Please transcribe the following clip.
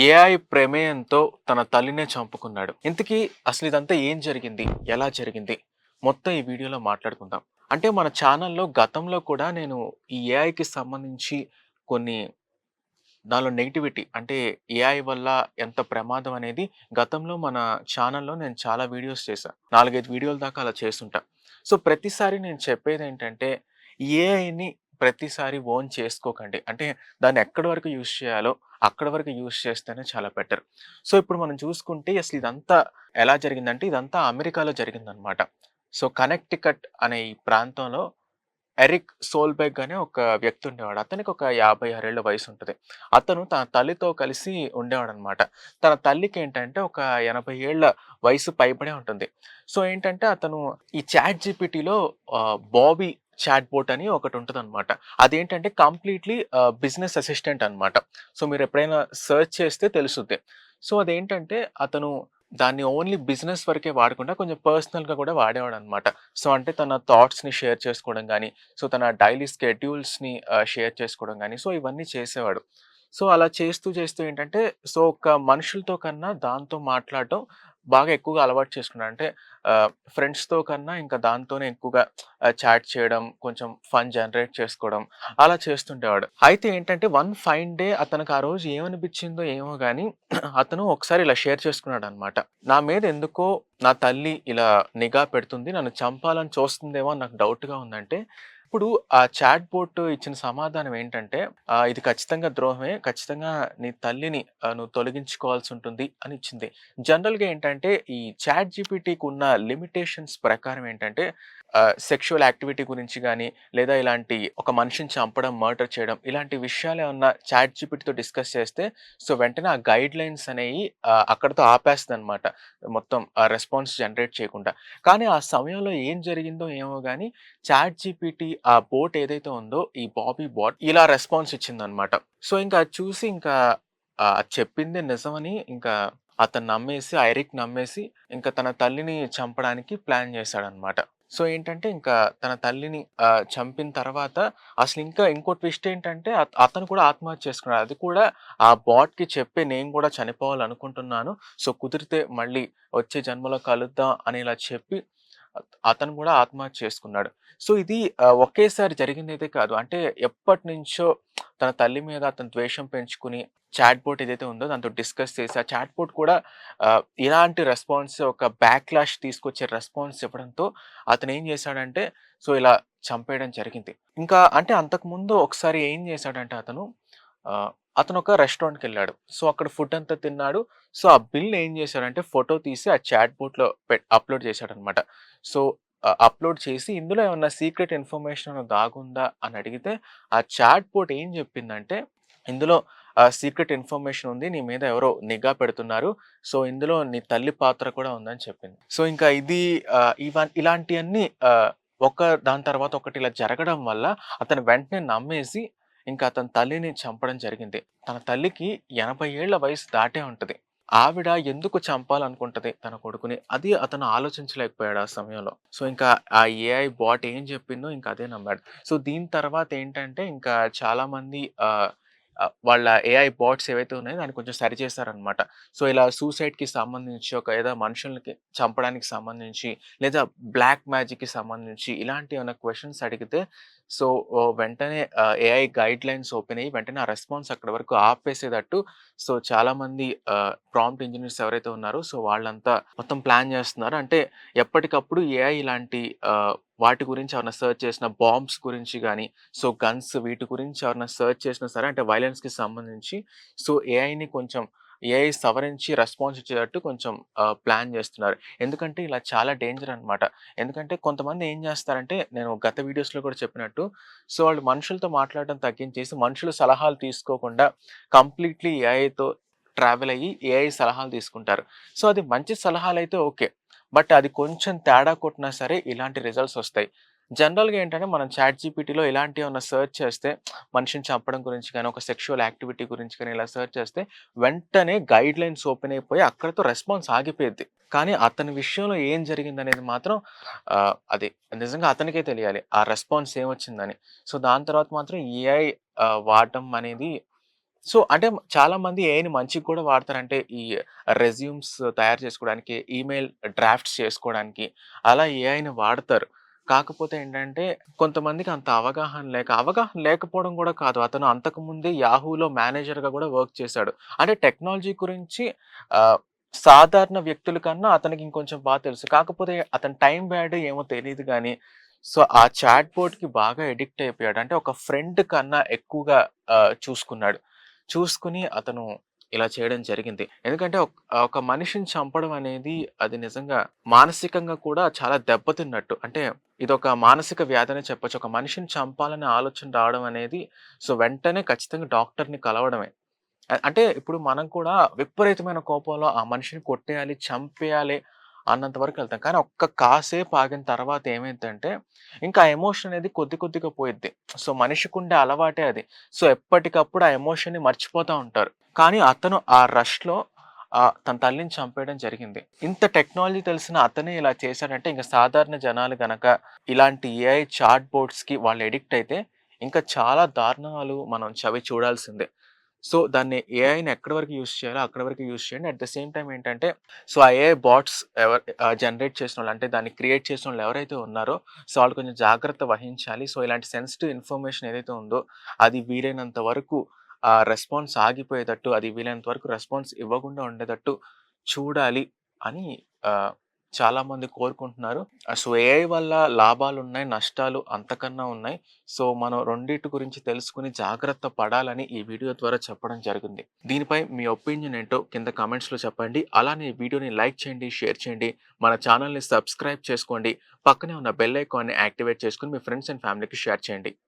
AI ప్రమేయంతో తన తల్లినే చంపుకున్నాడు. ఇంతకీ అసలు ఇదంతా ఏం జరిగింది? ఎలా జరిగింది? మొత్తం ఈ వీడియోలో మాట్లాడుకుందాం. అంటే మన ఛానల్లో గతంలో కూడా నేను ఈ ఏఐకి సంబంధించి కొన్ని దానిలో నెగిటివిటీ అంటే ఏఐ వల్ల ఎంత ప్రమాదం అనేది గతంలో మన ఛానల్లో నేను చాలా వీడియోస్ చేశాను నాలుగైదు వీడియోల దాకా అలా చేస్తుంటా. సో ప్రతిసారి నేను చెప్పేది ఏంటంటే ఏఐని ప్రతిసారి ఓన్ చేసుకోకండి. అంటే దాన్ని ఎక్కడి వరకు యూజ్ చేయాలో అక్కడ వరకు యూజ్ చేస్తేనే చాలా బెటర్. సో ఇప్పుడు మనం చూసుకుంటే అసలు ఇదంతా ఎలా జరిగిందంటే ఇదంతా అమెరికాలో జరిగిందనమాట. సో కనెక్టికట్ అనే ఈ ప్రాంతంలో ఎరిక్ సోల్బెగ్ అనే ఒక వ్యక్తి ఉండేవాడు. అతనికి ఒక యాభై ఆరేళ్ళ వయసు ఉంటుంది. అతను తన తల్లితో కలిసి ఉండేవాడు అనమాట తన తల్లికి ఏంటంటే ఒక ఎనభై ఏళ్ళ వయసు పైబడే ఉంటుంది. సో ఏంటంటే అతను ఈ చాట్ జీపీటీలో బాబీ చాట్ బోట్ అని ఒకటి ఉంటుంది అనమాట అదేంటంటే కంప్లీట్లీ బిజినెస్ అసిస్టెంట్ అనమాట సో మీరు ఎప్పుడైనా సెర్చ్ చేస్తే తెలుస్తుంది సో అదేంటంటే అతను దాన్ని ఓన్లీ బిజినెస్ వరకే వాడకుండా కొంచెం పర్సనల్గా కూడా వాడేవాడు అనమాట సో అంటే తన థాట్స్ని షేర్ చేసుకోవడం కానీ సో తన డైలీ స్కెడ్యూల్స్ని షేర్ చేసుకోవడం కానీ సో ఇవన్నీ చేసేవాడు. సో అలా చేస్తూ చేస్తూ ఏంటంటే సో ఒక మనుషులతో కన్నా దాంతో మాట్లాడటం బాగా ఎక్కువగా అలవాటు చేసుకున్నాడు అంటే ఫ్రెండ్స్తో కన్నా ఇంకా దాంతోనే ఎక్కువగా చాట్ చేయడం కొంచెం ఫన్ జనరేట్ చేసుకోవడం అలా చేస్తుండేవాడు. అయితే ఏంటంటే వన్ ఫైన్ డే అతనికి ఆ రోజు ఏమనిపించిందో ఏమో కానీ అతను ఒకసారి ఇలా షేర్ చేసుకున్నాడు అనమాట నా మీద ఎందుకో నా తల్లి ఇలా నిఘా పెడుతుంది నన్ను చంపాలని చూస్తుందేమో అని నాకు డౌట్గా ఉందంటే ఇప్పుడు ఆ చాట్ బోట్ ఇచ్చిన సమాధానం ఏంటంటే ఆ, ఇది ఖచ్చితంగా ద్రోహమే ఖచ్చితంగా నీ తల్లిని నువ్వు తొలగించుకోవాల్సి ఉంటుంది అని ఇచ్చింది. జనరల్గా ఏంటంటే ఈ చాట్ జీపీటీకి ఉన్న లిమిటేషన్స్ ప్రకారం ఏంటంటే సెక్షువల్ యాక్టివిటీ గురించి కానీ లేదా ఇలాంటి ఒక మనిషిని చంపడం మర్డర్ చేయడం ఇలాంటి విషయాలు ఏమన్నా చాట్ జీపీటీతో డిస్కస్ చేస్తే సో వెంటనే ఆ గైడ్ లైన్స్ అనేవి అక్కడతో ఆపేస్తుంది అనమాట మొత్తం ఆ రెస్పాన్స్ జనరేట్ చేయకుండా. కానీ ఆ సమయంలో ఏం జరిగిందో ఏమో కానీ చాట్ జీపీటీ ఆ బోట్ ఏదైతే ఉందో ఈ బాబీ బాట్ ఇలా రెస్పాన్స్ ఇచ్చిందనమాట సో ఇంకా అది చూసి ఇంకా అది చెప్పింది నిజమని ఇంకా అతను నమ్మేసి ఐరిక్ నమ్మేసి ఇంకా తన తల్లిని చంపడానికి ప్లాన్ చేశాడనమాట సో ఏంటంటే ఇంకా తన తల్లిని ఆ, చంపిన తర్వాత అసలు ఇంకా ఇంకో ట్విస్ట్ ఏంటంటే అత- అతను కూడా ఆత్మహత్య చేసుకున్నాడు. అది కూడా ఆ బాట్కి చెప్పి నేను కూడా చనిపోవాలనుకుంటున్నాను. సో కుదిరితే మళ్ళీ వచ్చే జన్మలో కలుద్దాం అని ఇలా చెప్పి అత- అతను కూడా ఆత్మహత్య చేసుకున్నాడు. సో ఇది ఆ, ఒకేసారి జరిగింది అయితే కాదు. అంటే ఎప్పటి నుంచో తన తల్లి మీద అతను ద్వేషం పెంచుకుని చాట్బోట్ ఏదైతే ఉందో దాంతో డిస్కస్ చేసి ఆ చాట్ బోట్ కూడా ఇలాంటి రెస్పాన్స్ ఒక బ్యాక్లాష్ తీసుకొచ్చే రెస్పాన్స్ ఇవ్వడంతో అతను ఏం చేశాడంటే సో ఇలా చంపేయడం జరిగింది. ఇంకా అంటే అంతకుముందు ఒకసారి ఏం చేశాడంటే అతను అతను ఒక రెస్టారెంట్కి వెళ్ళాడు. సో అక్కడ ఫుడ్ అంతా తిన్నాడు. సో ఆ బిల్ ఏం చేశాడంటే ఫోటో తీసి ఆ చాట్ బోట్లో పెట్ అప్లోడ్ చేశాడనమాట. సో అప్లోడ్ చేసి ఇందులో ఏమన్నా సీక్రెట్ ఇన్ఫర్మేషన్ దాగుందా అని అడిగితే ఆ చాట్ బోట్ ఏం చెప్పిందంటే ఇందులో సీక్రెట్ ఇన్ఫర్మేషన్ ఉంది నీ మీద ఎవరో నిఘా పెడుతున్నారు సో ఇందులో నీ తల్లి పాత్ర కూడా ఉందని చెప్పింది. సో ఇంకా ఇది ఇవా ఇలాంటివన్నీ ఒక దాని తర్వాత ఒకటి ఇలా జరగడం వల్ల అతను వెంటనే నమ్మేసి ఇంకా అతని తల్లిని చంపడం జరిగింది. తన తల్లికి ఎనభై ఏళ్ళ వయసు దాటే ఉంటుంది. ఆవిడ ఎందుకు చంపాలనుకుంటది తన కొడుకుని? అది అతను ఆలోచించలేకపోయాడు ఆ సమయంలో. సో ఇంకా ఆ ఏఐ బాట్ ఏం చెప్పిందో ఇంకా అదే నమ్మాడు. సో దీని తర్వాత ఏంటంటే ఇంకా చాలా మంది ఆ, వాళ్ళ ఏఐ బాట్స్ ఏవైతే ఉన్నాయో దాన్ని కొంచెం సరి చేశారనమాట సో ఇలా సూసైడ్కి సంబంధించి ఒక ఏదో మనుషులకి చంపడానికి సంబంధించి లేదా బ్లాక్ మ్యాజిక్కి సంబంధించి ఇలాంటి ఏమైనా క్వశ్చన్స్ అడిగితే సో వెంటనే ఏఐ గైడ్ లైన్స్ ఓపెన్ అయ్యి వెంటనే ఆ రెస్పాన్స్ అక్కడ వరకు ఆపేసేటట్టు సో చాలామంది ప్రాంప్ట్ ఇంజనీర్స్ ఎవరైతే ఉన్నారో సో వాళ్ళంతా మొత్తం ప్లాన్ చేస్తున్నారు. అంటే ఎప్పటికప్పుడు ఏఐ ఇలాంటి వాటి గురించి ఎవరైనా సర్చ్ చేసిన బాంబ్స్ గురించి కానీ సో గన్స్ వీటి గురించి ఎవరైనా సర్చ్ చేసినా సరే అంటే వైలెన్స్కి సంబంధించి సో ఏఐని కొంచెం ఏఐ సవరించి రెస్పాన్స్ ఇచ్చేటట్టు కొంచెం ప్లాన్ చేస్తున్నారు. ఎందుకంటే ఇలా చాలా డేంజర్ అనమాట ఎందుకంటే కొంతమంది ఏం చేస్తారంటే నేను గత వీడియోస్లో కూడా చెప్పినట్టు సో వాళ్ళు మనుషులతో మాట్లాడడం తగ్గించేసి మనుషులు సలహాలు తీసుకోకుండా కంప్లీట్లీ ఏఐతో ట్రావెల్ అయ్యి ఏఐ సలహాలు తీసుకుంటారు. సో అది మంచి సలహాలు అయితే ఓకే. బట్ అది కొంచెం తేడా కొట్టినా సరే ఇలాంటి రిజల్ట్స్ వస్తాయి. జనరల్గా ఏంటంటే మనం చాట్ జీపీటీలో ఇలాంటి ఏమైనా సెర్చ్ చేస్తే మనిషిని చంపడం గురించి కానీ ఒక సెక్షువల్ యాక్టివిటీ గురించి కానీ ఇలా సెర్చ్ చేస్తే వెంటనే గైడ్ లైన్స్ ఓపెన్ అయిపోయి అక్కడతో రెస్పాన్స్ ఆగిపోయింది కానీ అతని విషయంలో ఏం జరిగింది అనేది మాత్రం అది నిజంగా అతనికే తెలియాలి. ఆ రెస్పాన్స్ ఏమొచ్చిందని. సో దాని తర్వాత మాత్రం ఏఐ వాడటం అనేది సో, అంటే చాలామంది ఏఐని మంచిగా కూడా వాడతారంటే ఈ రెజ్యూమ్స్ తయారు చేసుకోవడానికి, ఈమెయిల్ డ్రాఫ్ట్స్ చేసుకోవడానికి అలా ఏఐని వాడతారు. కాకపోతే ఏంటంటే కొంతమందికి అంత అవగాహన లేక అవగాహన లేకపోవడం కూడా కాదు. అతను అంతకుముందే యాహూలో మేనేజర్‌గా కూడా వర్క్ చేశాడు. అంటే టెక్నాలజీ గురించి సాధారణ వ్యక్తుల కన్నా అతనికి ఇంకొంచెం బాగా తెలుసు. కాకపోతే అతని టైం బ్యాడ్ ఏమో తెలియదు కానీ సో, ఆ చాట్ బోర్డ్కి బాగా ఎడిక్ట్ అయిపోయాడు. అంటే ఒక ఫ్రెండ్ కన్నా ఎక్కువగా చూసుకున్నాడు. చూసుకొని అతను ఇలా చేయడం జరిగింది. ఎందుకంటే ఒక మనిషిని చంపడం అనేది అది నిజంగా మానసికంగా కూడా చాలా దెబ్బతిన్నట్టు. అంటే ఇదొక మానసిక వ్యాధనే చెప్పొచ్చు. ఒక మనిషిని చంపాలనే ఆలోచన రావడం అనేది సో, వెంటనే ఖచ్చితంగా డాక్టర్‌ని కలవడమే. అంటే ఇప్పుడు మనం కూడా విపరీతమైన కోపంలో ఆ మనిషిని కొట్టేయాలి, చంపేయాలి అన్నంత వరకు వెళ్తాం. కానీ ఒక్క కాసేపు ఆగిన తర్వాత ఏమైందంటే ఇంకా ఎమోషన్ అనేది కొద్ది కొద్దిగా పోయిద్ది. సో, మనిషికి ఉండే అలవాటే అది. సో, ఎప్పటికప్పుడు ఆ ఎమోషన్‌ని మర్చిపోతూ ఉంటారు. కానీ అతను ఆ రష్‌లో తన తల్లిని చంపేయడం జరిగింది. ఇంత టెక్నాలజీ తెలిసిన అతనే ఇలా చేశాడంటే ఇంకా సాధారణ జనాలు గనక ఇలాంటి ఏఐ చాట్ బోర్డ్స్కి వాళ్ళు ఎడిక్ట్ అయితే ఇంకా చాలా దారుణాలు మనం చవి చూడాల్సిందే. సో, దాన్ని ఏఐని ఎక్కడి వరకు యూస్ చేయాలో అక్కడి వరకు యూస్ చేయండి. అట్ ద సేమ్ టైం ఏంటంటే సో, ఆ ఏఐ బాట్స్ ఎవరు జనరేట్ చేసిన వాళ్ళు అంటే దాన్ని క్రియేట్ చేసిన వాళ్ళు ఎవరైతే ఉన్నారో సో, వాళ్ళు కొంచెం జాగ్రత్త వహించాలి. సో, ఇలాంటి సెన్సిటివ్ ఇన్ఫర్మేషన్ ఏదైతే ఉందో అది వీలైనంత వరకు ఆ రెస్పాన్స్ ఆగిపోయేటట్టు, అది వీలైనంత వరకు రెస్పాన్స్ ఇవ్వకుండా ఉండేటట్టు చూడాలి అని చాలామంది కోరుకుంటున్నారు. సో, ఏఐ వల్ల లాభాలు ఉన్నాయి నష్టాలు అంతకన్నా ఉన్నాయి. సో, మనం రెండింటి గురించి తెలుసుకుని జాగ్రత్త పడాలని ఈ వీడియో ద్వారా చెప్పడం జరిగింది. దీనిపై మీ ఒపీనియన్ ఏంటో కింద కామెంట్స్‌లో చెప్పండి. అలానే ఈ వీడియోని లైక్ చేయండి, షేర్ చేయండి. మన ఛానెల్‌ని సబ్స్క్రైబ్ చేసుకోండి. పక్కనే ఉన్న బెల్ ఐకాన్‌ని యాక్టివేట్ చేసుకుని మీ ఫ్రెండ్స్ అండ్ ఫ్యామిలీకి షేర్ చేయండి.